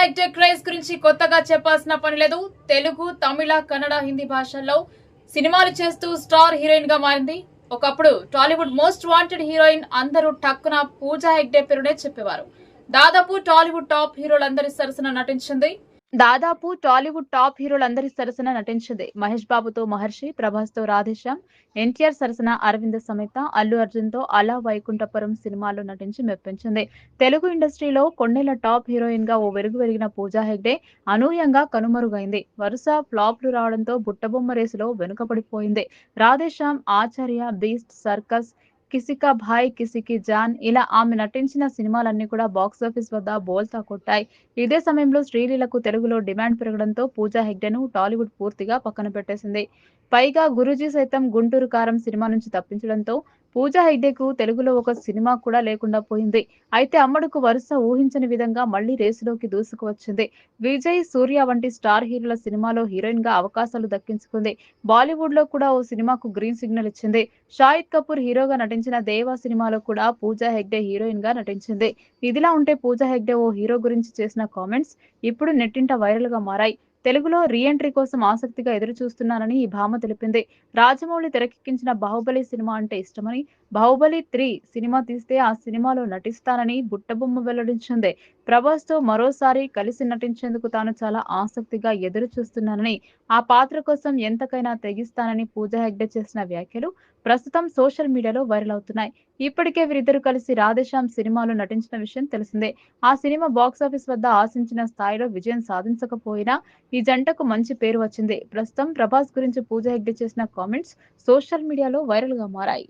Hegde craze గురించి కొత్తగా చెప్పాల్సిన పని లేదు. తెలుగు తమిళ కన్నడ హిందీ భాషల్లో సినిమాలు చేస్తూ స్టార్ హీరోయిన్గా మారింది. ఒకప్పుడు టాలీవుడ్ మోస్ట్ వాంటెడ్ హీరోయిన్ అందరూ టక్కున పూజా హెగ్డే పేరునే చెప్పేవారు. దాదాపు టాలీవుడ్ టాప్ హీరోలందరి సరసన నటించింది. దాదాపు టాలీవుడ్ టాప్ హీరోలందరి సరసన నటించింది మహేష్ బాబుతో మహర్షి ప్రభాస్తో రాధేశ్యామ్ ఎన్టీఆర్ సరసన అరవింద సమేత అల్లు అర్జున్తో అలా వైకుంఠపురం సినిమాలో నటించి మెప్పించింది. తెలుగు ఇండస్ట్రీలో కొన్నేళ్ళ టాప్ హీరోయిన్గా ఓ వెలుగు వెలిగిన పూజా హెగ్డే అనూహ్యంగా కనుమరుగైంది. వరుస ఫ్లాప్లు రావడంతో బుట్టబొమ్మ రేసులో వెనుకబడిపోయింది. రాధేశ్యామ్ ఆచార్య బీస్ట్ సర్కస్ కిసికా భాయ్ కిసికి జాన్ ఇలా ఆమె నటించిన సినిమాలన్నీ కూడా బాక్సాఫీస్ వద్ద బోల్తా కొట్టాయి. ఇదే సమయంలో శ్రీలీలకు తెలుగులో డిమాండ్ పెరగడంతో పూజా హెగ్డేను టాలీవుడ్ పూర్తిగా పక్కన పెట్టేసింది. పైగా గురూజీ సైతం గుంటూరు కారం సినిమా నుంచి తప్పించడంతో పూజా హెగ్డేకు తెలుగులో ఒక సినిమా కూడా లేకుండా పోయింది. అయితే అమ్మడుకు వరుస ఊహించని విధంగా మళ్ళీ రేసులోకి దూసుకువచ్చింది. విజయ్ సూర్య వంటి స్టార్ హీరోల సినిమాలో హీరోయిన్గా అవకాశాలు దక్కించుకుంది. బాలీవుడ్లో కూడా ఓ సినిమాకు గ్రీన్ సిగ్నల్ ఇచ్చింది. షాహిద్ కపూర్ హీరోగా నటించిన దేవా సినిమాలో కూడా పూజా హెగ్డే హీరోయిన్గా నటించింది. ఇదిలా ఉంటే పూజా హెగ్డే ఓ హీరో గురించి చేసిన కామెంట్స్ ఇప్పుడు నెట్టింట వైరల్గా మారాయి. తెలుగులో రీఎంట్రీ కోసం ఆసక్తిగా ఎదురు చూస్తున్నానని ఈ భామ తెలిపింది. రాజమౌళి తెరకెక్కించిన బాహుబలి సినిమా అంటే ఇష్టమని బాహుబలి త్రీ సినిమా తీస్తే ఆ సినిమాలో నటిస్తానని బుట్టబొమ్మ వెల్లడించింది. ప్రభాస్తో మరోసారి కలిసి నటించేందుకు తాను చాలా ఆసక్తిగా ఎదురు చూస్తున్నానని ఆ పాత్ర కోసం ఎంతకైనా తెగిస్తానని పూజా హెగ్డే చేసిన వ్యాఖ్యలు ప్రస్తుతం సోషల్ మీడియాలో వైరల్ అవుతున్నాయి. ఇప్పటికే వీరిద్దరు కలిసి రాధేశ్యామ్ సినిమాలో నటించిన విషయం తెలిసిందే. ఆ సినిమా బాక్సాఫీస్ వద్ద ఆశించిన స్థాయిలో విజయం సాధించకపోయినా ఈ జంటకు మంచి పేరు వచ్చింది. ప్రస్తుతం ప్రభాస్ గురించి పూజ హెగ్డే చేసిన కామెంట్స్ సోషల్ మీడియాలో వైరల్గా మారాయి.